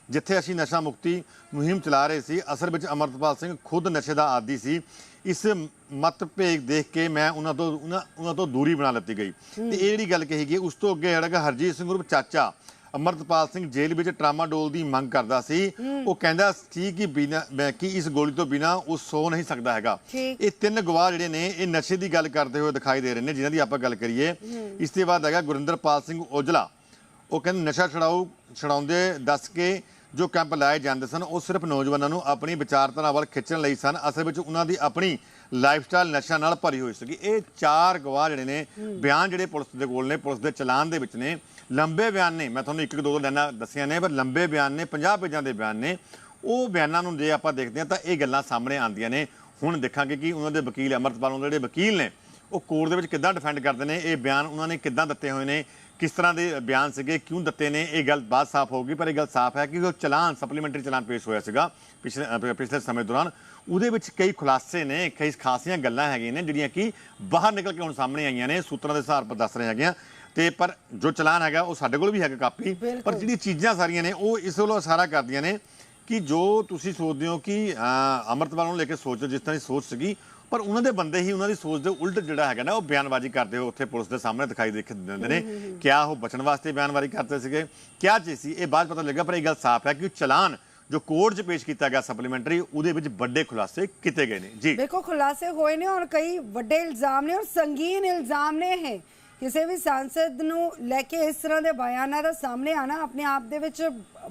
ਜਿੱਥੇ ਅਸੀਂ ਨਸ਼ਾ ਮੁਕਤੀ ਮੁਹਿੰਮ ਚਲਾ ਰਹੇ ਸੀ ਅਸਲ ਵਿੱਚ ਅਮਰਤਪਾਲ ਸਿੰਘ ਖੁਦ ਨਸ਼ੇ ਦਾ ਆਦੀ ਸੀ। ਇਸ ਮਤਭੇਦ ਦੇਖ ਕੇ ਮੈਂ ਉਹਨਾਂ ਤੋਂ ਉਹਨਾਂ ਤੋਂ ਦੂਰੀ ਬਣਾ ਲਿੱਤੀ ਗਈ। ਤੇ ਇਹ ਜਿਹੜੀ ਗੱਲ ਕਹੀ ਗਈ ਉਸ ਤੋਂ ਅੱਗੇ ਜਿਹੜਾ ਹਰਜੀਤ ਸਿੰਘ ਗਰੁੱਪ ਚਾਚਾ ਅਮਰਤਪਾਲ ਸਿੰਘ ਜੇਲ੍ਹ ਵਿੱਚ ਟਰਾਮਾਡੋਲ ਦੀ ਮੰਗ ਕਰਦਾ ਸੀ। ਉਹ ਕਹਿੰਦਾ ਸੀ ਕਿ ਬਿਨਾ ਕਿ ਇਸ ਗੋਲੀ ਤੋਂ ਬਿਨਾ ਉਹ ਸੋ ਨਹੀਂ ਸਕਦਾ ਹੈਗਾ। ਇਹ ਤਿੰਨ ਗਵਾਹ ਜਿਹੜੇ ਨੇ ਇਹ ਨਸ਼ੇ ਦੀ ਗੱਲ ਕਰਦੇ ਹੋਏ ਦਿਖਾਈ ਦੇ ਰਹੇ ਨੇ ਜਿਨ੍ਹਾਂ ਦੀ ਆਪਾਂ ਗੱਲ ਕਰੀਏ। ਇਸ ਤੋਂ ਬਾਅਦ ਹੈਗਾ ਗੁਰਿੰਦਰਪਾਲ ਸਿੰਘ ਔਜਲਾ। ਉਹ ਕਹਿੰਦੇ ਨਸ਼ਾ ਛਡਾਊ ਛਡਾਉਂਦੇ ਦੱਸ ਕੇ ਜੋ ਕੈਂਪ ਲਾਏ ਜਾਂਦੇ ਸਨ ਉਹ ਸਿਰਫ ਨੌਜਵਾਨਾਂ ਨੂੰ ਆਪਣੀ ਵਿਚਾਰਧਾਰਾ ਵੱਲ ਖਿੱਚਣ ਲਈ ਸਨ। ਅਸਲ ਵਿੱਚ ਉਹਨਾਂ ਦੀ ਆਪਣੀ ਲਾਈਫਸਟਾਈਲ ਨਸ਼ਾ ਨਾਲ ਭਰੀ ਹੋਈ ਸੀਗੀ। ਇਹ ਚਾਰ ਗਵਾਹ ਜਿਹੜੇ ਨੇ ਬਿਆਨ ਜਿਹੜੇ ਪੁਲਿਸ ਦੇ ਕੋਲ ਨੇ ਪੁਲਿਸ ਦੇ ਚਲਾਨ ਦੇ ਵਿੱਚ ਨੇ। ਲੰਬੇ ਬਿਆਨ ਨੇ ਮੈਂ ਤੁਹਾਨੂੰ ਇੱਕ ਇੱਕ ਦੋ ਦੋ ਲਾਈਨਾਂ ਦੱਸੀਆਂ ਨੇ ਪਰ ਲੰਬੇ ਬਿਆਨ ਨੇ 50 ਪੇਜਾਂ ਦੇ ਬਿਆਨ ਨੇ। ਉਹ ਬਿਆਨਾਂ ਨੂੰ ਜੇ ਆਪਾਂ ਦੇਖਦੇ ਹਾਂ ਤਾਂ ਇਹ ਗੱਲਾਂ ਸਾਹਮਣੇ ਆਉਂਦੀਆਂ ਨੇ। ਹੁਣ ਦੇਖਾਂਗੇ ਕਿ ਉਹਨਾਂ ਦੇ ਵਕੀਲ ਅਮਰਤਪਾਲ ਉਹਨਾਂ ਦੇ ਜਿਹੜੇ ਵਕੀਲ ਨੇ ਉਹ ਕੋਰਟ ਦੇ ਵਿੱਚ ਕਿੱਦਾਂ ਡਿਫੈਂਡ ਕਰਦੇ ਨੇ ਇਹ ਬਿਆਨ ਉਹਨਾਂ ਨੇ ਕਿੱਦਾਂ ਦਿੱਤੇ ਹੋਏ ਨੇ ਕਿਸ ਤਰ੍ਹਾਂ ਦੇ ਬਿਆਨ ਸੀਗੇ ਕਿਉਂ ਦਿੱਤੇ ਨੇ ਇਹ ਗੱਲ ਬਾਤ ਸਾਫ਼ ਹੋਊਗੀ ਪਰ ਇਹ ਗੱਲ ਸਾਫ਼ ਹੈ ਕਿ ਉਹ ਚਲਾਨ ਸਪਲੀਮੈਂਟਰੀ ਚਲਾਨ ਪੇਸ਼ ਹੋਇਆ ਸੀਗਾ ਪਿਛਲੇ ਪਿਛਲੇ ਸਮੇਂ ਦੌਰਾਨ ਉਹਦੇ ਵਿੱਚ ਕਈ ਖੁਲਾਸੇ ਨੇ ਕਈ ਖਾਸੀਆਂ ਗੱਲਾਂ ਹੈਗੀਆਂ ਨੇ ਜਿਹੜੀਆਂ ਕਿ ਬਾਹਰ ਨਿਕਲ ਕੇ ਹੁਣ ਸਾਹਮਣੇ ਆਈਆਂ ਨੇ ਸੂਤਰਾਂ ਦੇ ਹਿਸਾਬ ਪਰ ਦੱਸ ਰਹੇ ਹੈਗੇ ਆ ਤੇ ਪਰ ਜੋ ਚਲਾਨ ਹੈਗਾ ਉਹ ਸਾਡੇ ਕੋਲ ਵੀ ਹੈਗਾ ਕਾਪੀ ਪਰ। ਜਿਹੜੀਆਂ ਚੀਜ਼ਾਂ ਸਾਰੀਆਂ ਨੇ ਉਹ ਇਸ ਵੱਲੋਂ ਇਸ਼ਾਰਾ ਕਰਦੀਆਂ ਨੇ ਕਿ ਜੋ ਤੁਸੀਂ ਸੋਚਦੇ ਹੋ ਕਿ ਅੰਮ੍ਰਿਤਪਾਲ ਨੂੰ ਲੈ ਕੇ ਸੋਚੋ ਜਿਸ ਤਰ੍ਹਾਂ ਦੀ ਸੋਚ ਸੀਗੀ ਪਰ ਉਹਨਾਂ ਦੇ ਬੰਦੇ ਹੀ ਉਹਨਾਂ ਦੀ ਸੋਚ ਦੇ ਉਲਟ ਜਿਹੜਾ ਹੈਗਾ ਨਾ ਉਹ ਬਿਆਨਬਾਜ਼ੀ ਕਰਦੇ ਹੋ ਉੱਥੇ ਪੁਲਿਸ ਦੇ ਸਾਹਮਣੇ ਦਿਖਾਈ ਦੇਖ ਦਿੰਦੇ ਨੇ ਕਿਆ ਉਹ ਬਚਣ ਵਾਸਤੇ ਬਿਆਨਬਾਜ਼ੀ ਕਰਦੇ ਸੀਗੇ ਕਿਆ ਚੀਜ਼ ਸੀ ਇਹ ਬਾਅਦ ਪਤਾ ਲੱਗਾ ਪਰ ਇਹ ਗੱਲ ਸਾਫ਼ ਹੈ ਕਿ ਚਲਾਨ ਜੋ ਕੋਰਟ 'ਚ ਪੇਸ਼ ਕੀਤਾ ਗਿਆ ਸਪਲੀਮੈਂਟਰੀ ਉਹਦੇ ਵਿੱਚ ਵੱਡੇ ਖੁਲਾਸੇ ਕੀਤੇ ਗਏ ਨੇ। ਜੀ। ਦੇਖੋ ਖੁਲਾਸੇ ਹੋਏ ਨੇ ਔਰ ਕਈ ਵੱਡੇ ਇਲਜ਼ਾਮ ਨੇ ਔਰ ਸੰਗੀਨ ਇਲਜ਼ਾਮ ਨੇ ਇਹ। ਕਿਸੇ ਵੀ ਸੰਸਦ ਨੂੰ ਲੈ ਕੇ ਇਸ ਤਰ੍ਹਾਂ ਦੇ ਬਿਆਨਾਂ ਦਾ ਸਾਹਮਣੇ ਆਣਾ ਆਪਣੇ ਆਪ ਦੇ ਵਿੱਚ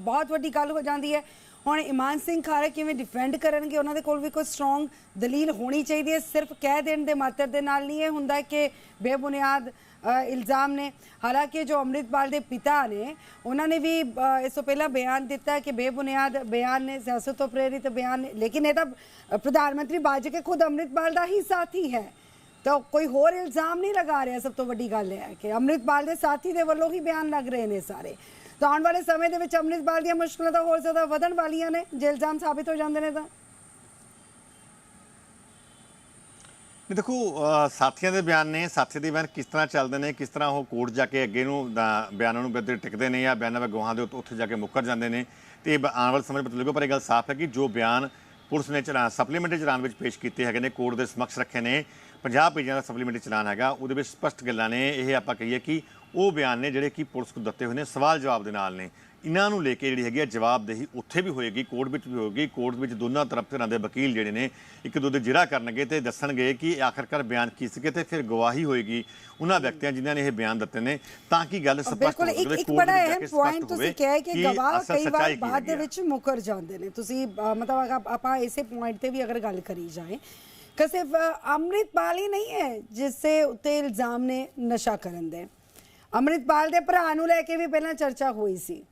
ਬਹੁਤ ਵੱਡੀ ਗੱਲ ਹੋ ਜਾਂਦੀ ਹੈ। ਹੁਣ ਇਮਾਨ ਸਿੰਘ ਖਾਰਾ ਕਿਵੇਂ ਡਿਫੈਂਡ ਕਰਨਗੇ? ਉਹਨਾਂ ਦੇ ਕੋਲ ਵੀ ਕੋਈ ਸਟਰੋਂਗ ਦਲੀਲ ਹੋਣੀ ਚਾਹੀਦੀ ਹੈ। ਸਿਰਫ ਕਹਿ ਦੇਣ ਦੇ ਮਾਤਰ ਦੇ ਨਾਲ ਨਹੀਂ, ਇਹ ਹੁੰਦਾ ਕਿ ਬੇਬੁਨਿਆਦ ਇਲਜ਼ਾਮ ਨੇ। ਹਾਲਾਂਕਿ ਜੋ ਅੰਮ੍ਰਿਤਪਾਲ ਦੇ ਪਿਤਾ ਨੇ, ਉਹਨਾਂ ਨੇ ਵੀ ਇਸ ਤੋਂ ਪਹਿਲਾਂ ਬਿਆਨ ਦਿੱਤਾ ਕਿ ਬੇਬੁਨਿਆਦ ਬਿਆਨ ਨੇ, ਸਿਆਸਤ ਤੋਂ ਪ੍ਰੇਰਿਤ ਬਿਆਨ ਨੇ। ਲੇਕਿਨ ਇਹ ਤਾਂ ਪ੍ਰਧਾਨ ਮੰਤਰੀ ਬਾਜ ਕੇ ਖੁਦ ਅੰਮ੍ਰਿਤਪਾਲ ਦਾ ਹੀ ਸਾਥੀ ਹੈ। ਤਾਂ ਕੋਈ ਹੋਰ ਇਲਜ਼ਾਮ ਨਹੀਂ ਲਗਾ ਰਿਹਾ। ਸਭ ਤੋਂ ਵੱਡੀ ਗੱਲ ਇਹ ਹੈ ਕਿ ਅੰਮ੍ਰਿਤਪਾਲ ਦੇ ਸਾਥੀ ਦੇ ਵੱਲੋਂ ਹੀ ਬਿਆਨ ਲੱਗ ਰਹੇ ਨੇ ਸਾਰੇ। ਤਾਂ ਆਉਣ ਵਾਲੇ ਸਮੇਂ ਦੇ ਵਿੱਚ ਅੰਮ੍ਰਿਤਪਾਲ ਦੀਆਂ ਮੁਸ਼ਕਲਾਂ ਤਾਂ ਹੋਰ ਜ਼ਿਆਦਾ ਵਧਣ ਵਾਲੀਆਂ ਨੇ ਜੇ ਇਲਜ਼ਾਮ ਸਾਬਿਤ ਹੋ ਜਾਂਦੇ ਨੇ ਤਾਂ। ਨਹੀਂ ਦੇਖੋ ਸਾਥੀਆਂ ਦੇ ਬਿਆਨ ਨੇ, ਸਾਥੀ ਦੇ ਬਿਆਨ ਕਿਸ ਤਰ੍ਹਾਂ ਚੱਲਦੇ ਨੇ, ਕਿਸ ਤਰ੍ਹਾਂ ਉਹ ਕੋਰਟ ਜਾ ਕੇ ਅੱਗੇ ਨੂੰ ਬਿਆਨਾਂ ਨੂੰ ਬਿਆਨ ਟਿਕਦੇ ਨੇ ਜਾਂ ਬਿਆਨਾਂ ਦੇ ਗਵਾਹਾਂ ਦੇ ਉੱਥੇ ਜਾ ਕੇ ਮੁੱਕਰ ਜਾਂਦੇ ਨੇ। ਤੇ ਆਉਣ ਵਾਲੇ ਸਮੇਂ ਪਤਾ ਲੱਗੋ ਪਰ ਇਹ ਗੱਲ ਸਾਫ਼ ਹੈ ਕਿ ਜੋ ਬਿਆਨ ਪੁਲਿਸ ਨੇ ਚਲਾਨ ਸਪਲੀਮੈਂਟਰੀ ਚਲਾਨ ਵਿੱਚ ਪੇਸ਼ ਕੀਤੇ ਹੈਗੇ ਨੇ, ਕੋਰਟ ਦੇ ਸਮਕਸ਼ ਰੱਖੇ ਨੇ। 50 ਪੇਜਾਂ ਦਾ ਸਪਲੀਮੈਂਟਰੀ ਚਲਾਨ ਹੈਗਾ, ਉਹਦੇ ਵਿੱਚ ਸਪਸ਼ਟ ਗੱਲਾਂ ਨੇ। ਇਹ ਆਪਾਂ ਕਹੀਏ ਕਿ ਉਹ ਬਿਆਨ ਨੇ ਜਿਹੜੇ ਕਿ ਪੁਲਿਸ ਨੂੰ ਦਿੱਤੇ ਹੋਏ ਨੇ ਸਵਾਲ ਜਵਾਬ ਦੇ ਨਾਲ ਨੇ। ਇਹਨਾਂ ਨੂੰ ਲੈ ਕੇ ਜਿਹੜੀ ਹੈਗੀ ਜਵਾਬਦੇਹੀ ਉੱਥੇ ਵੀ ਹੋਏਗੀ ਕੋਰਟ ਵਿੱਚ ਵੀ ਹੋਏਗੀ। ਕੋਰਟ ਵਿੱਚ ਦੋਨਾਂ ਤਰਫ ਧਿਰਾਂ ਦੇ ਵਕੀਲ ਜਿਹੜੇ ਨੇ ਇੱਕ ਦੂਜੇ ਜਿਹੜਾ ਕਰਨਗੇ ਤੇ ਦੱਸਣਗੇ ਕਿ ਆਖਰਕਾਰ ਬਿਆਨ ਕੀ ਸੀਗੇ ਤੇ ਫਿਰ ਗਵਾਹੀ ਹੋਏਗੀ। ਉਹਨਾਂ ਵਿਅਕਤੀਆਂ ਜਿਨ੍ਹਾਂ ਨੇ ਇਹ ਬਿਆਨ ਦਿੱਤੇ ਨੇ ਤਾਂ ਕਿ ਗੱਲ ਸਪਸ਼ਟ ਹੋ ਜਾਵੇ ਇੱਕ ਬੜਾ ਅਹਿਮ ਪੁਆਇੰਟ ਤੁਸੀਂ ਕਿਹਾ ਕਿ ਗਵਾਹ ਕਈ ਵਾਰ ਬਾਅਦ ਦੇ। ਵਿੱਚ ਮੁਕਰ ਜਾਂਦੇ ਨੇ। ਤੁਸੀਂ ਮਤਲਬ ਆਪਾਂ ਇਸੇ ਪੁਆਇੰਟ ਤੇ ਵੀ ਅਗਰ ਗੱਲ ਕਰੀ ਜਾਏ ਕਿ ਸਿਰਫ ਅੰਮ੍ਰਿਤਪਾਲ ਹੀ ਨਹੀਂ ਹੈ ਜਿਸ ਉੱਤੇ ਇਲਜ਼ਾਮ ਨੇ ਨਸ਼ਾ ਕਰਨ ਦੇ। ਅੰਮ੍ਰਿਤਪਾਲ ਦੇ ਭਰਾ ਨੂੰ ਲੈ ਕੇ ਵੀ ਪਹਿਲਾਂ ਚਰਚਾ ਹੋਈ ਸੀ।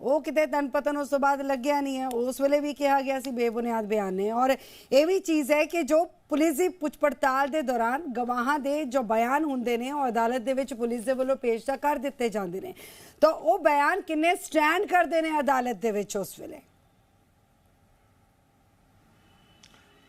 ਉਹ ਕਿਤੇ ਤਨ ਪਤਨ ਉਸ ਤੋਂ ਬਾਅਦ ਲੱਗਿਆ ਨਹੀਂ ਹੈ। ਉਸ ਵੇਲੇ ਵੀ ਕਿਹਾ ਗਿਆ ਸੀ ਬੇਬੁਨਿਆਦ ਬਿਆਨ। ਨੇ ਔਰ ਇਹ ਵੀ ਚੀਜ਼ ਹੈ ਕਿ ਜੋ ਪੁਲਿਸ ਦੀ ਪੁੱਛ ਪੜਤਾਲ ਦੇ ਦੌਰਾਨ ਗਵਾਹਾਂ ਦੇ ਜੋ ਬਿਆਨ ਹੁੰਦੇ ਨੇ, ਉਹ ਅਦਾਲਤ ਦੇ ਵਿੱਚ ਪੁਲਿਸ ਦੇ ਵੱਲੋਂ ਪੇਸ਼ ਤਾਂ ਕਰ ਦਿੱਤੇ ਜਾਂਦੇ ਨੇ। ਤਾਂ ਉਹ ਬਿਆਨ ਕਿੰਨੇ ਸਟੈਂਡ ਕਰਦੇ ਨੇ ਅਦਾਲਤ ਦੇ ਵਿੱਚ ਉਸ ਵੇਲੇ?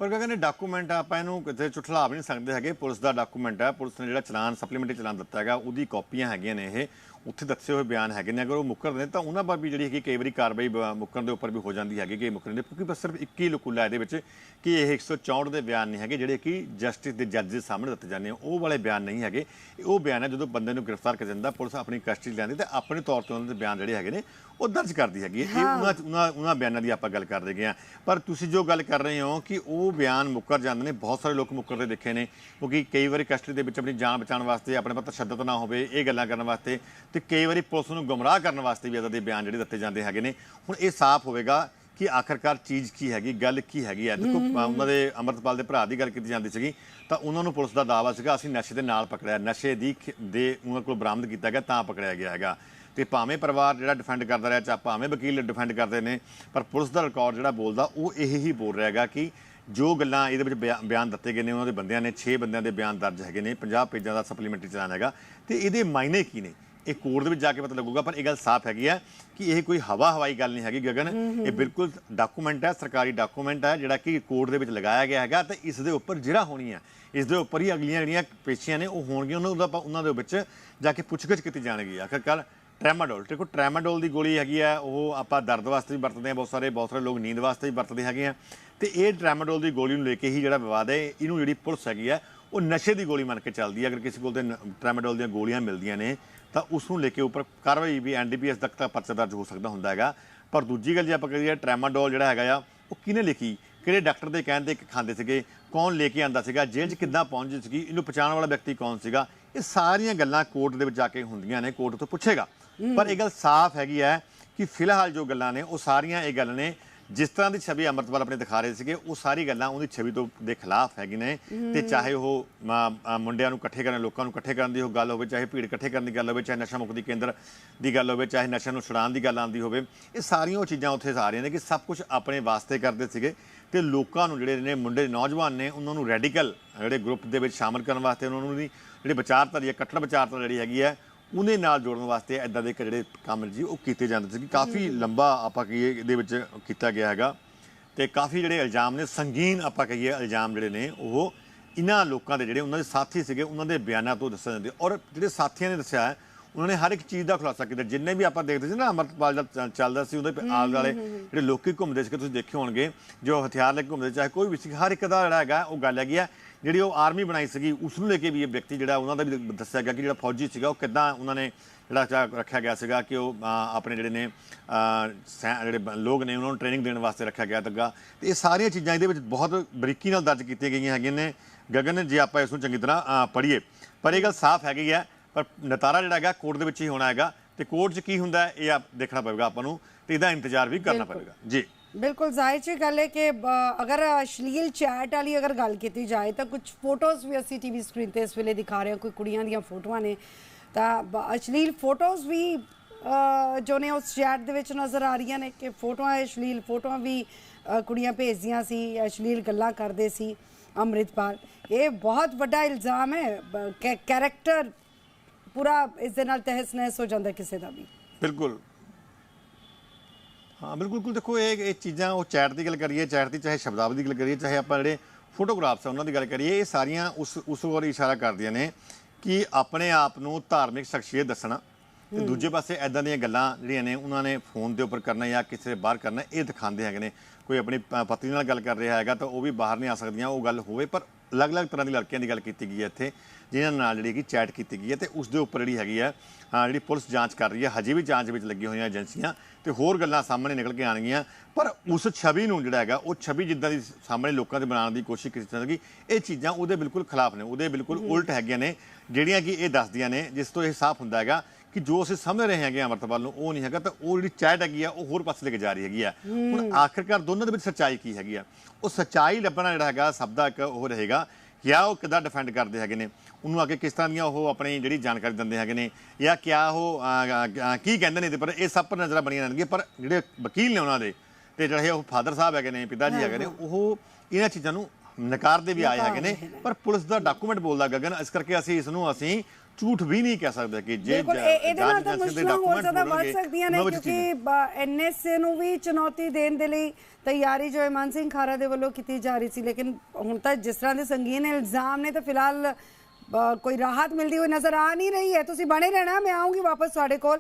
ਪਰ ਕਹਿੰਦੇ ਡਾਕੂਮੈਂਟ ਆਪਾਂ ਇਹਨੂੰ ਕਿਤੇ ਚੁਠਲਾ ਵੀ ਨਹੀਂ ਸਕਦੇ ਹੈਗੇ। ਪੁਲਿਸ ਦਾ ਡਾਕੂਮੈਂਟ ਹੈ ਪੁਲਿਸ ਨੇ ਜਿਹੜਾ ਚਲਾਨ ਸਪਲੀਮੈਂਟਰੀ ਚਲਾਨ ਦਿੱਤਾ ਹੈਗਾ, ਉਹਦੀ ਕਾਪੀਆਂ ਹੈਗੀਆਂ ਨੇ ਇਹ। ਉੱਥੇ ਦੱਸੇ ਹੋਏ ਬਿਆਨ ਹੈਗੇ ਨੇ। ਅਗਰ ਉਹ ਮੁੱਕਰ ਨੇ, ਤਾਂ ਉਹਨਾਂ ਪਰ ਵੀ ਜਿਹੜੀ ਹੈਗੀ ਕਈ ਵਾਰੀ ਕਾਰਵਾਈ ਬ- ਮੁੱਕਰਨ ਦੇ ਉੱਪਰ ਵੀ ਹੋ ਜਾਂਦੀ ਹੈਗੀ ਕਿ ਮੁੱਕਰਨ ਦੇ। ਕਿਉਂਕਿ ਬਸ ਸਿਰਫ ਇੱਕ ਹੀ ਲਕੂਲਾ ਇਹਦੇ ਵਿੱਚ ਕਿ ਇਹ 164 ਦੇ ਬਿਆਨ ਨਹੀਂ ਹੈਗੇ, ਜਿਹੜੇ ਕਿ ਜਸਟਿਸ ਦੇ ਜੱਜ ਦੇ ਸਾਹਮਣੇ ਦਿੱਤੇ ਜਾਂਦੇ ਆ। ਉਹ ਵਾਲੇ ਬਿਆਨ ਨਹੀਂ ਹੈਗੇ। ਉਹ ਬਿਆਨ ਹੈ ਜਦੋਂ ਬੰਦੇ ਨੂੰ ਗ੍ਰਿਫਤਾਰ ਕਰ ਜਾਂਦਾ ਪੁਲਿਸ ਆਪਣੀ ਕਸਟਡੀ ਲੈਂਦੀ ਤੇ ਆਪਣੇ ਤੌਰ ਤੇ ਉਹਨਾਂ ਦੇ ਬਿਆਨ ਜਿਹੜੇ ਹੈਗੇ ਨੇ ਉਹ ਦਰਜ ਕਰਦੀ ਹੈਗੀ ਹੈ। ਇਹ ਉਹਨਾਂ ਉਹਨਾਂ ਉਹਨਾਂ ਬਿਆਨਾਂ ਦੀ ਆਪਾਂ ਗੱਲ ਕਰ ਰਹੇ ਹਾਂ। ਪਰ ਤੁਸੀਂ ਜੋ ਗੱਲ ਕਰ ਰਹੇ ਹੋ ਕਿ ਉਹ ਬਿਆਨ ਮੁੱਕਰ ਜਾਂਦੇ ਨੇ ਬਹੁਤ ਸਾਰੇ ਲੋਕ ਮੁੱਕਰਦੇ ਦੇਖੇ ਨੇ ਕਿਉਂਕਿ ਕਈ ਵਾਰੀ ਕਸਟਡੀ ਦੇ ਵਿੱਚ ਆਪਣੀ ਜਾਨ ਬਚਾਉਣ ਵਾਸਤੇ ਆਪਣੇ ਪਰ ਤਸ਼ੱਦਦ ਨਾ ਹੋਵੇ ਇਹ ਗੱਲਾਂ ਕਰਨ ਵਾਸਤੇ ਤੇ ਕਈ ਵਾਰੀ ਪੁਲਿਸ ਨੂੰ ਗੁੰਮਰਾਹ ਕਰਨ ਵਾਸਤੇ ਵੀ ਇਦਾਂ ਦੇ ਬਿਆਨ ਜਿਹੜੇ ਦਿੱਤੇ ਜਾਂਦੇ ਹੈਗੇ ਨੇ। ਹੁਣ ਇਹ ਸਾਫ਼ ਹੋਵੇਗਾ ਕਿ ਆਖਰਕਾਰ ਚੀਜ਼ ਕੀ ਹੈਗੀ ਗੱਲ ਕੀ ਹੈਗੀ ਹੈ। ਦੇਖੋ ਅ, ਉਹਨਾਂ ਦੇ ਅਮਰਤਪਾਲ ਦੇ ਭਰਾ ਦੀ ਗੱਲ ਕੀਤੀ ਜਾਂਦੀ ਸੀਗੀ ਤਾਂ ਉਹਨਾਂ ਨੂੰ ਪੁਲਿਸ ਦਾ ਦਾਅਵਾ ਸੀਗਾ ਅਸੀਂ ਨਸ਼ੇ ਦੇ ਨਾਲ ਪਕੜਿਆ ਨਸ਼ੇ ਦੀ ਖ- ਦੇ ਉਹਨਾਂ ਕੋਲ ਬਰਾਮਦ ਕੀਤਾ ਗਿਆ ਤਾਂ ਪਕੜਿਆ ਗਿਆ ਹੈਗਾ। ਤੇ ਭਾਵੇਂ ਪਰਿਵਾਰ ਜਿਹੜਾ ਡਿਫੈਂਡ ਕਰਦਾ ਰਿਹਾ ਚਾਹੇ ਭਾਵੇਂ ਵਕੀਲ ਡਿਫੈਂਡ ਕਰਦੇ ਨੇ ਪਰ ਪੁਲਿਸ ਦਾ ਰਿਕਾਰਡ ਜਿਹੜਾ ਬੋਲਦਾ ਉਹ ਇਹ ਹੀ ਬੋਲ ਰਿਹਾ ਹੈਗਾ ਕਿ ਜੋ ਗੱਲਾਂ ਇਹਦੇ ਵਿੱਚ ਬਿਆ- ਬਿਆਨ ਦਿੱਤੇ ਗਏ ਨੇ ਉਹਨਾਂ ਦੇ ਬੰਦਿਆਂ ਨੇ 6 ਬੰਦਿਆਂ ਦੇ ਬਿਆਨ ਦਰਜ ਹੈਗੇ ਨੇ 50 ਪੇਜਾਂ ਦਾ ਸਪਲੀਮੈਂਟਰੀ ਚਲਾਨ ਹੈਗਾ। ਤੇ ਇਹਦੇ ਮਾਇਨੇ ਕੀ ਨੇ? ਇਹ ਕੋਰਟ ਦੇ ਵਿੱਚ ਜਾ ਕੇ ਪਤਾ ਲੱਗੂਗਾ ਪਰ ਇਹ ਗੱਲ ਸਾਫ਼ ਹੈਗੀ ਹੈ ਕਿ ਇਹ ਕੋਈ ਹਵਾ ਹਵਾਈ ਗੱਲ ਨਹੀਂ ਹੈਗੀ ਗਗਨ। ਇਹ ਬਿਲਕੁਲ ਡਾਕੂਮੈਂਟ ਹੈ ਸਰਕਾਰੀ ਡਾਕੂਮੈਂਟ ਹੈ ਜਿਹੜਾ ਕਿ ਕੋਰਟ ਦੇ ਵਿੱਚ ਲਗਾਇਆ ਗਿਆ ਹੈਗਾ ਤੇ ਇਸ ਦੇ ਉੱਪਰ ਜਿਹੜਾ ਹੋਣੀ ਹੈ ਇਸ ਦੇ ਉੱਪਰ ਹੀ ਅਗਲੀਆਂ ਜਿਹੜੀਆਂ ਪੇਸ਼ੀਆਂ ਨੇ ਉਹ ਹੋਣਗੀਆਂ ਉਹਨਾਂ ਦਾ ਉਹਨਾਂ ਦੇ ਵਿੱਚ ਜਾ ਕੇ ਪੁੱਛਗਿੱਛ ਕੀਤੀ ਜਾਣਗੀ। ਆਖਰਕਾਰ ਟ੍ਰੈਮਾਡੋਲ। ਦੇਖੋ, ਟ੍ਰੈਮਾਡੋਲ ਦੀ ਗੋਲੀ ਹੈਗੀ ਆ, ਉਹ ਆਪਾਂ ਦਰਦ ਵਾਸਤੇ ਵੀ ਵਰਤਦੇ ਆ, ਬਹੁਤ ਸਾਰੇ ਬਹੁਤ ਸਾਰੇ ਲੋਕ ਨੀਂਦ ਵਾਸਤੇ ਵੀ ਵਰਤਦੇ ਹੈਗੇ ਆ। ਤੇ ਇਹ ਟ੍ਰੈਮਾਡੋਲ ਦੀ ਗੋਲੀ ਨੂੰ ਲੈ ਕੇ ਹੀ ਜਿਹੜਾ ਵਿਵਾਦ ਹੈ, ਇਹਨੂੰ ਜਿਹੜੀ ਪੁਲਿਸ ਹੈਗੀ ਆ, ਉਹ ਨਸ਼ੇ ਦੀ ਗੋਲੀ ਮੰਨ ਕੇ ਚੱਲਦੀ ਹੈ ਅਗਰ ਕਿਸੇ ਕੋਲ ਤੇ ਨ- ਟ੍ਰੈਮਾਡੋਲ ਦੀਆਂ ਗੋਲੀਆਂ ਮਿਲਦੀਆਂ ਨੇ, ਤਾਂ ਉਸ ਨੂੰ ਲੈ ਕੇ ਉੱਪਰ ਕਾਰਵਾਈ ਵੀ ਐਨਡੀਪੀਐਸ ਤੱਕ ਤਾਂ ਪਰਚਾ ਦਰਜ ਹੋ ਸਕਦਾ ਹੁੰਦਾ ਹੈਗਾ। ਪਰ ਦੂਜੀ ਗੱਲ ਜੇ ਆਪਾਂ ਕਰੀਏ, ਟ੍ਰੈਮਾਡੋਲ ਜਿਹੜਾ ਹੈਗਾ ਆ, ਉਹ ਕਿਹਨੇ ਲਿਖੀ? ਕਿਹੜੇ ਡਾਕਟਰ ਦੇ ਕਹਿਣ ਤੇ ਖਾਂਦੇ ਸੀਗੇ, ਕੌਣ ਲੈ ਕੇ ਆਂਦਾ ਸੀਗਾ, ਜੇਲ੍ਹ 'ਚ ਕਿੱਦਾਂ ਪਹੁੰਚੀ ਸੀਗੀ ਇਹਨੂੰ ਪਛਾਣਨ ਵਾਲਾ ਵਿਅਕਤੀ ਕੌਣ ਸੀਗਾ? ਇਹ ਸਾਰੀਆਂ ਗੱਲਾਂ ਕੋਰਟ ਦੇ ਵਿੱਚ ਜਾ ਕੇ ਹੁੰਦੀਆਂ ਨੇ, ਕੋਰਟ ਤੋਂ ਪੁੱਛੇਗਾ। ਪਰ ਇਹ ਗੱਲ ਸਾਫ਼ ਹੈਗੀ ਹੈ ਕਿ ਫਿਲਹਾਲ ਜੋ ਗੱਲਾਂ ਨੇ ਉਹ ਸਾਰੀਆਂ ਇਹ ਗੱਲ ਨੇ ਜਿਸ ਤਰ੍ਹਾਂ ਦੀ ਛਵੀ ਅਮਰਤਪਾਲ ਆਪਣੇ ਦਿਖਾ ਰਹੇ ਸੀਗੇ ਉਹ ਸਾਰੀ ਗੱਲਾਂ ਉਹਦੀ ਛਵੀ ਤੋਂ ਦੇ ਖਿਲਾਫ ਹੈਗੀ ਨੇ। ਤੇ ਚਾਹੇ ਉਹ ਮੁੰਡਿਆਂ ਨੂੰ ਇਕੱਠੇ ਕਰਨ ਲੋਕਾਂ ਨੂੰ ਇਕੱਠੇ ਕਰਨ ਦੀ ਉਹ ਗੱਲ ਹੋਵੇ ਚਾਹੇ ਭੀੜ ਇਕੱਠੇ ਕਰਨ ਦੀ ਗੱਲ ਹੋਵੇ ਚਾਹੇ ਨਸ਼ਾ ਮੁਕਤੀ ਕੇਂਦਰ ਦੀ ਗੱਲ ਹੋਵੇ ਚਾਹੇ ਨਸ਼ਾ ਨੂੰ ਛੁਡਾਉਣ ਦੀ ਗੱਲ ਆਉਂਦੀ ਹੋਵੇ ਇਹ ਸਾਰੀਆਂ ਉਹ ਚੀਜ਼ਾਂ ਉੱਥੇ ਆ ਰਹੀਆਂ ਨੇ ਕਿ ਸਭ ਕੁਝ ਆਪਣੇ ਵਾਸਤੇ ਕਰਦੇ ਸੀਗੇ। ਤੇ ਲੋਕਾਂ ਨੂੰ ਜਿਹੜੇ ਨੇ ਮੁੰਡੇ ਨੌਜਵਾਨ ਨੇ ਉਹਨਾਂ ਨੂੰ ਰੈਡੀਕਲ ਜਿਹੜੇ ਗਰੁੱਪ ਦੇ ਵਿੱਚ ਸ਼ਾਮਲ ਕਰਨ ਵਾਸਤੇ ਉਹਨਾਂ ਨੂੰ ਜਿਹੜੀ ਵਿਚਾਰਧਾਰਾ ਹੈ ਕੱਟੜ ਵਿਚਾਰਧਾਰਾ ਜਿਹੜੀ ਹੈਗੀ ਹੈ ਉਹਨੇ ਨਾਲ ਜੋੜਨ ਵਾਸਤੇ ਐਦਾਂ ਦੇ ਜਿਹੜੇ ਕੰਮ ਜੀ ਉਹ ਕੀਤੇ ਜਾਂਦੇ ਸੀ ਕਿ ਕਾਫੀ ਲੰਬਾ ਆਪਾਂ ਕਹੀਏ ਇਹਦੇ ਵਿੱਚ ਕੀਤਾ ਗਿਆ ਹੈਗਾ। ਤੇ ਕਾਫੀ ਜਿਹੜੇ ਇਲਜ਼ਾਮ ਨੇ ਸੰਗੀਨ ਆਪਾਂ ਕਹੀਏ ਇਲਜ਼ਾਮ ਜਿਹੜੇ ਨੇ ਉਹ ਇਹਨਾਂ ਲੋਕਾਂ ਦੇ ਜਿਹੜੇ ਉਹਨਾਂ ਦੇ ਸਾਥੀ ਸੀਗੇ ਉਹਨਾਂ ਦੇ ਬਿਆਨਾਂ ਤੋਂ ਦੱਸਿਆ ਜਾਂਦੇ। ਔਰ ਜਿਹੜੇ ਸਾਥੀਆਂ ਨੇ ਦੱਸਿਆ ਹੈ, ਉਹਨਾਂ ਨੇ ਹਰ ਇੱਕ ਚੀਜ਼ ਦਾ ਖੁਲਾਸਾ ਕੀਤਾ। ਜਿੰਨੇ ਵੀ ਆਪਾਂ ਦੇਖਦੇ ਸੀ ਨਾ ਅਮਰਪਾਲ ਦਾ ਚੱਲਦਾ ਸੀ ਉਹਦੇ ਆਲ ਵਾਲੇ ਜਿਹੜੇ ਲੋਕੀ ਘੁੰਮਦੇ ਸੀ ਤੁਸੀਂ ਦੇਖੇ ਹੋਣਗੇ ਜੋ ਹਥਿਆਰ ਲੈ ਕੇ ਘੁੰਮਦੇ ਚਾਹੇ ਕੋਈ ਵੀ ਸੀ ਹਰ ਇੱਕ ਦਾ ਜਿਹੜਾ ਹੈਗਾ ਉਹ ਗੱਲ ਹੈਗੀ ਆ। ਜਿਹੜੀ ਉਹ ਆਰਮੀ ਬਣਾਈ ਸੀਗੀ ਉਸ ਨੂੰ ਲੈ ਕੇ ਵੀ ਇਹ ਵਿਅਕਤੀ ਜਿਹੜਾ ਉਹਨਾਂ ਦਾ ਵੀ ਦੱਸਿਆ ਗਿਆ ਕਿ ਜਿਹੜਾ ਫੌਜੀ ਸੀਗਾ ਉਹ ਕਿੱਦਾਂ ਉਹਨਾਂ ਨੇ ਜਿਹੜਾ ਰੱਖਿਆ ਗਿਆ ਸੀਗਾ ਕਿ ਉਹ ਆਪਣੇ ਜਿਹੜੇ ਨੇ ਜਿਹੜੇ ਲੋਕ ਨੇ ਉਹਨਾਂ ਨੂੰ ਟ੍ਰੇਨਿੰਗ ਦੇਣ ਵਾਸਤੇ ਰੱਖਿਆ ਗਿਆ ਤੱਗਾ ਤੇ ਇਹ ਸਾਰੀਆਂ ਚੀਜ਼ਾਂ ਇਹਦੇ ਵਿੱਚ ਬਹੁਤ ਬਰੀਕੀ ਨਾਲ ਦਰਜ ਕੀਤੀਆਂ ਗਈਆਂ ਹੈਗੀਆਂ ਨੇ। ਗਗਨ ਜੇ ਆਪਾਂ ਇਸ ਨੂੰ ਚੰਗੀ ਤਰ੍ਹਾਂ ਪੜ੍ਹੀਏ। ਪਰ ਇਹ ਗੱਲ ਸਾਫ਼ ਹੈਗੀ ਹੈ ਪਰ ਨਤਾਰਾ ਜਿਹੜਾ ਹੈਗਾ ਕੋਰਟ ਦੇ ਵਿੱਚ ਹੀ ਹੋਣਾ ਹੈਗਾ ਤੇ ਕੋਰਟ 'ਚ ਕੀ ਹੁੰਦਾ ਹੈ, ਇਹ ਆਪ ਦੇਖਣਾ ਪਵੇਗਾ ਆਪਾਂ ਨੂੰ ਤੇ ਇਹਦਾ ਇੰਤਜ਼ਾਰ ਵੀ ਕਰਨਾ ਬਿਲਕੁਲ। ਪਵੇਗਾ। ਜੀ। ਬਿਲਕੁਲ ਜ਼ਾਹਿਰ ਜੀ ਗੱਲ ਹੈ ਕਿ ਅ, ਅਗਰ ਅਸ਼ਲੀਲ ਚੈਟ ਵਾਲੀ ਅਗਰ ਗੱਲ ਕੀਤੀ ਜਾਏ ਤਾਂ ਕੁਝ ਫੋਟੋਜ਼ ਵੀ ਅਸੀਂ ਟੀਵੀ ਸਕਰੀਨ ਤੇ ਇਸ ਵੇਲੇ ਦਿਖਾ ਰਹੇ ਹਾਂ ਕੋਈ ਕੁੜੀਆਂ ਦੀਆਂ ਫੋਟੋਆਂ ਨੇ। ਤਾਂ ਬ- ਅਸ਼ਲੀਲ ਫੋਟੋਜ਼ ਵੀ ਅ, ਜੋ ਨੇ ਉਸ ਚੈਟ ਦੇ ਵਿੱਚ ਨਜ਼ਰ ਆ ਰਹੀਆਂ ਨੇ ਕਿ ਫੋਟੋਆਂ ਅਸ਼ਲੀਲ ਫੋਟੋਆਂ ਵੀ ਅ, ਕੁੜੀਆਂ ਭੇਜਦੀਆਂ ਸੀ ਅਸ਼ਲੀਲ ਗੱਲਾਂ ਕਰਦੇ ਸੀ ਅੰਮ੍ਰਿਤਪਾਲ। ਇਹ ਬਹੁਤ ਵੱਡਾ ਇਲਜ਼ਾਮ ਹੈ ਕੈਰੈਕਟਰ ਪੂਰਾ ਇਸ ਦੇ ਨਾਲ ਤਹਿਸ ਨਹਿਸ ਹੋ ਜਾਂਦਾ ਕਿਸੇ ਦਾ ਵੀ। ਬਿਲਕੁਲ। ਹਾਂ ਬਿਲਕੁਲ ਦੇਖੋ ਇਹ ਇਹ ਚੀਜ਼ਾਂ ਉਹ ਚੈਟ ਦੀ ਗੱਲ ਕਰੀਏ ਚੈਟ ਦੀ ਚਾਹੇ ਸ਼ਬਦਾਵਲੀ ਦੀ ਗੱਲ ਕਰੀਏ ਚਾਹੇ ਆਪਾਂ ਜਿਹੜੇ ਫੋਟੋਗ੍ਰਾਫਸ ਆ ਉਹਨਾਂ ਦੀ ਗੱਲ ਕਰੀਏ ਇਹ ਸਾਰੀਆਂ ਉਸ ਉਸ ਵੱਲ ਇਸ਼ਾਰਾ ਕਰਦੀਆਂ ਨੇ ਕਿ ਆਪਣੇ ਆਪ ਨੂੰ ਧਾਰਮਿਕ ਸ਼ਖਸੀਅਤ ਦੱਸਣਾ ਤੇ ਦੂਜੇ ਪਾਸੇ ਐਦਾਂ ਦੀਆਂ ਗੱਲਾਂ ਜਿਹੜੀਆਂ ਨੇ ਉਹਨਾਂ ਨੇ ਫੋਨ ਦੇ ਉੱਪਰ ਕਰਨਾ ਜਾਂ ਕਿਸੇ ਦੇ ਬਾਹਰ ਕਰਨਾ ਇਹ ਦਿਖਾਉਂਦੇ ਹੈਗੇ ਨੇ। ਕੋਈ ਆਪਣੀ ਪਤਨੀ ਨਾਲ ਗੱਲ ਕਰ ਰਿਹਾ ਹੈਗਾ ਤਾਂ ਉਹ ਵੀ ਬਾਹਰ ਨਹੀਂ ਆ ਸਕਦੀਆਂ ਉਹ ਗੱਲ ਹੋਵੇ ਪਰ ਅਲੱਗ-ਅਲੱਗ ਤਰ੍ਹਾਂ ਦੀ ਲੜਕੀਆਂ ਦੀ ਗੱਲ ਕੀਤੀ ਗਈ ਹੈ ਇੱਥੇ ਜਿਨ੍ਹਾਂ ਨਾਲ ਜਿਹੜੀ ਕਿ ਚੈਟ ਕੀਤੀ ਗਈ ਹੈ ਤੇ ਉਸ ਦੇ ਉੱਪਰ ਜਿਹੜੀ ਹੈਗੀ ਹੈ ਹਾਂ ਜਿਹੜੀ ਪੁਲਿਸ ਜਾਂਚ ਕਰ ਰਹੀ ਹੈ ਹਜੇ ਵੀ ਜਾਂਚ ਵਿੱਚ ਲੱਗੀਆਂ ਹੋਈਆਂ ਏਜੰਸੀਆਂ ਤੇ ਹੋਰ ਗੱਲਾਂ ਸਾਹਮਣੇ ਨਿਕਲ ਕੇ ਆਣਗੀਆਂ ਪਰ ਉਸ ਛਵੀ ਨੂੰ ਜਿਹੜਾ ਹੈਗਾ ਉਹ ਛਵੀ ਜਿੱਦਾਂ ਦੀ ਸਾਹਮਣੇ ਲੋਕਾਂ ਦੇ ਬਣਾਉਣ ਦੀ ਕੋਸ਼ਿਸ਼ ਕੀਤੀ ਜਾਂਦੀ ਇਹ ਚੀਜ਼ਾਂ ਉਹਦੇ ਬਿਲਕੁਲ ਖਿਲਾਫ ਨੇ ਉਹਦੇ ਬਿਲਕੁਲ ਉਲਟ ਹੈਗੀਆਂ ਨੇ ਜਿਹੜੀਆਂ ਕਿ ਇਹ ਦੱਸਦੀਆਂ ਨੇ ਜਿਸ ਤੋਂ ਇਹ ਸਾਫ਼ ਹੁੰਦਾ ਹੈਗਾ ਕਿ ਜੋ ਅਸੀਂ ਸਮਝ ਰਹੇ ਹੈਗੇ ਅਮਰਤਪਾਲ ਨੂੰ ਉਹ ਨਹੀਂ ਹੈਗਾ ਤਾਂ ਉਹ ਜਿਹੜੀ ਚੈਟ ਹੈਗੀ ਆ ਉਹ ਹੋਰ ਪਾਸੇ ਲੈ ਕੇ ਜਾ ਰਹੀ ਹੈਗੀ ਆ। ਹੁਣ ਆਖਿਰਕਾਰ ਦੋਨਾਂ ਦੇ ਵਿੱਚ ਸੱਚਾਈ ਕੀ ਹੈਗੀ ਆ? ਉਹ ਸੱਚਾਈ ਲੱਭਣਾ ਜਿਹੜਾ ਹੈਗਾ ਸਭ ਦਾ ਇੱਕ ਉਹ ਰਹੇਗਾ ਕਿਆ ਉਹ ਕਿੱਦਾਂ ਡਿਫੈਂਡ ਕਰਦੇ ਹੈਗੇ ਨੇ? ਉਹਨੂੰ ਅੱਗੇ ਕਿਸ ਤਰ੍ਹਾਂ ਦੀਆਂ ਉਹ ਆਪਣੀ ਜਿਹੜੀ ਜਾਣਕਾਰੀ ਦਿੰਦੇ ਹੈਗੇ ਨੇ ਜਾਂ ਕਿਆ ਉਹ ਕੀ ਕਹਿੰਦੇ ਨੇ ਇਹਦੇ ਪਰ ਇਹ ਸਭ ਪਰ ਨਜ਼ਰਾਂ ਬਣੀਆਂ ਰਹਿਣਗੀਆਂ ਪਰ ਜਿਹੜੇ ਵਕੀਲ ਨੇ ਉਹਨਾਂ ਦੇ ਤੇ ਜਿਹੜੇ ਉਹ ਫਾਦਰ ਸਾਹਿਬ ਹੈਗੇ ਨੇ ਪਿਤਾ ਜੀ ਹੈਗੇ ਨੇ ਉਹ ਇਹਨਾਂ ਚੀਜ਼ਾਂ ਨੂੰ ਨਕਾਰਦੇ ਵੀ ਆਏ ਹੈਗੇ ਨੇ ਪਰ ਪੁਲਿਸ ਦਾ ਡਾਕੂਮੈਂਟ ਬੋਲਦਾ ਗਗਨ ਇਸ ਕਰਕੇ ਅਸੀਂ ਇਸ ਨੂੰ ਅਸੀਂ ਝੂਠ ਵੀ ਨਹੀਂ ਕਹਿ ਸਕਦੇ ਕਿ ਜੇ ਬਿਲਕੁਲ ਇਹ- ਇਹਦੇ ਨਾਲ ਤਾਂ ਮੁਸ਼ਕਲਾਂ ਹੋਰ ਜ਼ਿਆਦਾ ਵੱਧ ਸਕਦੀਆਂ ਨੇ ਕਿਉਂਕਿ ਐਨਐਸਏ ਨੂੰ ਵੀ ਚੁਣੌਤੀ ਦੇਣ ਦੇ ਲਈ ਤਿਆਰੀ ਜੋ ਇਮਨ ਸਿੰਘ ਖਾਰਾ ਦੇ ਵੱਲੋਂ ਕੀਤੀ ਜਾ ਰਹੀ ਸੀ ਲੇਕਿਨ ਹੁਣ ਤਾਂ ਜਿਸ ਤਰ੍ਹਾਂ ਦੇ ਸੰਗੀਨ ਇਲਜ਼ਾਮ ਨੇ ਤਾਂ ਫਿਲਹਾਲ ਅ, ਕੋਈ ਰਾਹਤ ਮਿਲਦੀ ਹੋਈ ਨਜ਼ਰ ਆ ਨਹੀਂ ਰਹੀ ਹੈ। ਤੁਸੀਂ ਬਣੇ ਰਹਿਣਾ ਮੈਂ ਆਉਂਗੀ ਵਾਪਸ ਤੁਹਾਡੇ ਕੋਲ।